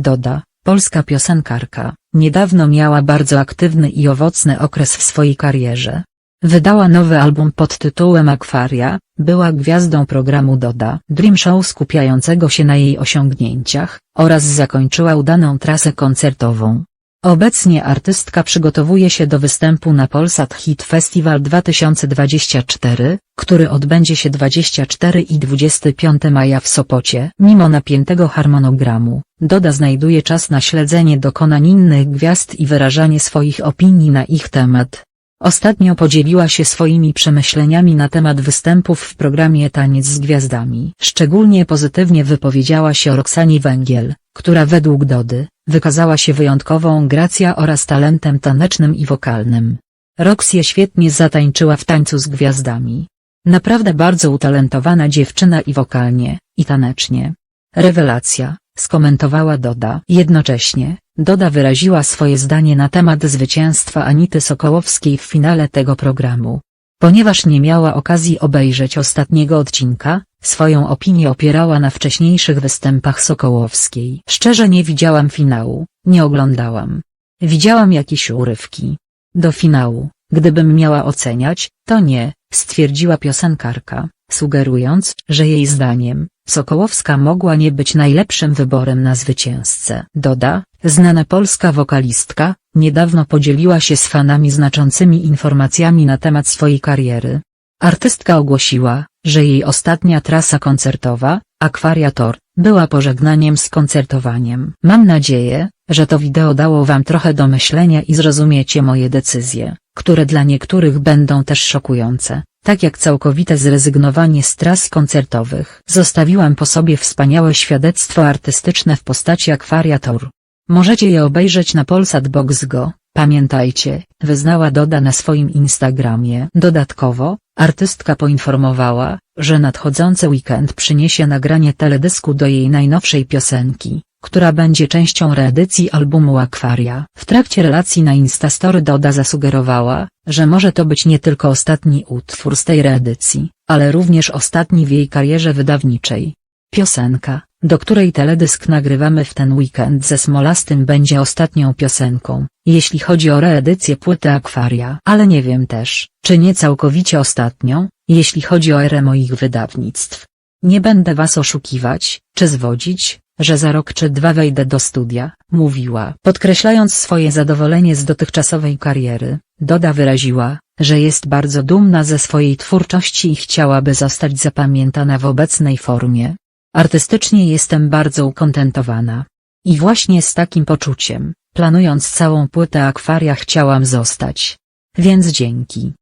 Doda, polska piosenkarka, niedawno miała bardzo aktywny i owocny okres w swojej karierze. Wydała nowy album pod tytułem Akwaria, była gwiazdą programu Doda Dream Show skupiającego się na jej osiągnięciach, oraz zakończyła udaną trasę koncertową. Obecnie artystka przygotowuje się do występu na Polsat Hit Festival 2024, który odbędzie się 24 i 25 maja w Sopocie. Mimo napiętego harmonogramu, Doda znajduje czas na śledzenie dokonań innych gwiazd i wyrażanie swoich opinii na ich temat. Ostatnio podzieliła się swoimi przemyśleniami na temat występów w programie Taniec z Gwiazdami. Szczególnie pozytywnie wypowiedziała się o Roxanie Węgiel, która według Dody, wykazała się wyjątkową gracją oraz talentem tanecznym i wokalnym. Roxie świetnie zatańczyła w tańcu z gwiazdami. Naprawdę bardzo utalentowana dziewczyna i wokalnie, i tanecznie. Rewelacja, skomentowała Doda. Jednocześnie, Doda wyraziła swoje zdanie na temat zwycięstwa Anity Sokołowskiej w finale tego programu. Ponieważ nie miała okazji obejrzeć ostatniego odcinka, swoją opinię opierała na wcześniejszych występach Sokołowskiej. Szczerze nie widziałam finału, nie oglądałam. Widziałam jakieś urywki. Do finału, gdybym miała oceniać, to nie, stwierdziła piosenkarka, sugerując, że jej zdaniem, Sokołowska mogła nie być najlepszym wyborem na zwycięzcę. Doda, znana polska wokalistka, niedawno podzieliła się z fanami znaczącymi informacjami na temat swojej kariery. Artystka ogłosiła, że jej ostatnia trasa koncertowa, Akwariator, była pożegnaniem z koncertowaniem. Mam nadzieję, że to wideo dało wam trochę do myślenia i zrozumiecie moje decyzje, które dla niektórych będą też szokujące, tak jak całkowite zrezygnowanie z tras koncertowych. Zostawiłam po sobie wspaniałe świadectwo artystyczne w postaci Akwariator. Możecie je obejrzeć na Polsat Box Go, pamiętajcie, wyznała Doda na swoim Instagramie. Dodatkowo, artystka poinformowała, że nadchodzący weekend przyniesie nagranie teledysku do jej najnowszej piosenki, która będzie częścią reedycji albumu Akwaria. W trakcie relacji na Instastory Doda zasugerowała, że może to być nie tylko ostatni utwór z tej reedycji, ale również ostatni w jej karierze wydawniczej. Piosenka, do której teledysk nagrywamy w ten weekend ze Smolastym będzie ostatnią piosenką, jeśli chodzi o reedycję płyty Akwaria. Ale nie wiem też, czy nie całkowicie ostatnią, jeśli chodzi o erę moich wydawnictw. Nie będę was oszukiwać, czy zwodzić, że za rok czy dwa wejdę do studia, mówiła. Podkreślając swoje zadowolenie z dotychczasowej kariery, Doda wyraziła, że jest bardzo dumna ze swojej twórczości i chciałaby zostać zapamiętana w obecnej formie. Artystycznie jestem bardzo ukontentowana. I właśnie z takim poczuciem, planując całą płytę akwaria chciałam zostać. Więc dzięki.